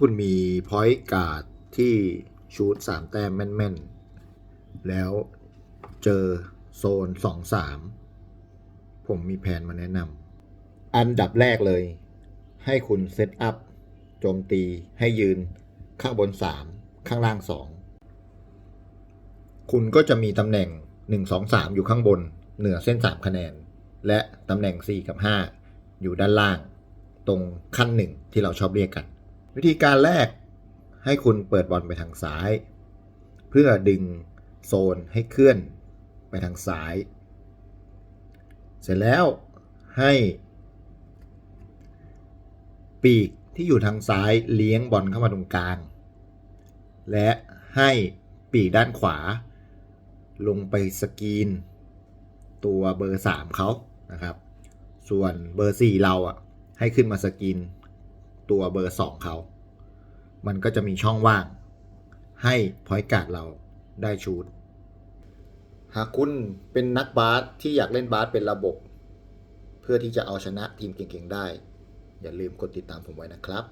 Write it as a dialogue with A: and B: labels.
A: คุณมีพอยต์การ์ดที่ชูดสามแต้มแม่นๆ แล้วเจอโซนสองสามผมมีแผนมาแนะนำอันดับแรกเลย ให้คุณเซตอัพโจมตีให้ยืนข้างบน3ข้างล่าง2คุณก็จะมีตำแหน่ง1 2 3อยู่ข้างบน เหนือเส้น3คะแนน และตำแหน่ง4กับ5อยู่ด้านล่าง ตรงขั้นหนึ่งที่เราชอบเรียกกัน วิธีการแรกให้คุณเปิดบอลไปทางซ้าย เพื่อดึงโซนให้เคลื่อนไปทางซ้าย เสร็จแล้วให้ปีกที่อยู่ทางซ้ายเลี้ยงบอลเข้ามาตรงกลาง และให้ปีกด้านขวา ลงไปสกรีน ตัวเบอร์ 3เขานะครับ ส่วนเบอร์ 4 เราอะให้ขึ้นมาสกรีน ตัวเบอร์ 2เขา มันก็จะมีช่องว่าง ให้พอยต์การ์ดเราได้ชูดหากคุณเป็นนักบาสที่อยากเล่นบาสเป็นระบบ เพื่อที่จะเอาชนะทีมเก่งๆได้ อย่าลืมกดติดตามผมไว้นะครับ